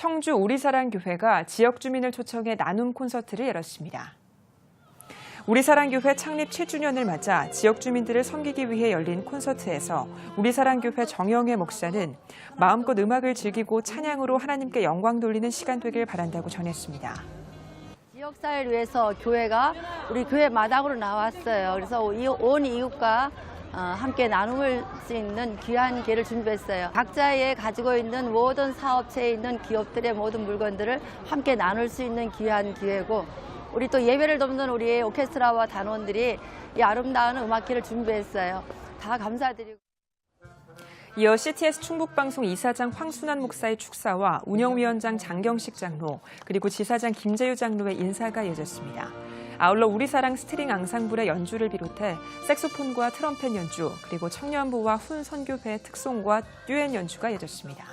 청주 우리사랑교회가 지역 주민을 초청해 나눔 콘서트를 열었습니다. 우리사랑교회 창립 7주년을 맞아 지역 주민들을 섬기기 위해 열린 콘서트에서 우리사랑교회 정영애 목사는 마음껏 음악을 즐기고 찬양으로 하나님께 영광 돌리는 시간 되길 바란다고 전했습니다. 지역사회를 위해서 교회가 우리 교회 마당으로 나왔어요. 그래서 이온 이웃과 어, 함께 나눌 수 있는 귀한 기회를 준비했어요. 각자의 가지고 있는 모든 사업체에 있는 기업들의 모든 물건들을 함께 나눌 수 있는 귀한 기회고 우리 또 예배를 돕는 우리의 오케스트라와 단원들이 이 아름다운 음악회를 준비했어요. 다 감사드리고. 이어 CTS 충북방송 이사장 황순환 목사의 축사와 운영위원장 장경식 장로 그리고 지사장 김재유 장로의 인사가 이어졌습니다. 아울러 우리 사랑 스트링 앙상블의 연주를 비롯해 색소폰과 트럼펫 연주 그리고 청년부와 훈 선교회 특송과 듀엣 연주가 이어졌습니다.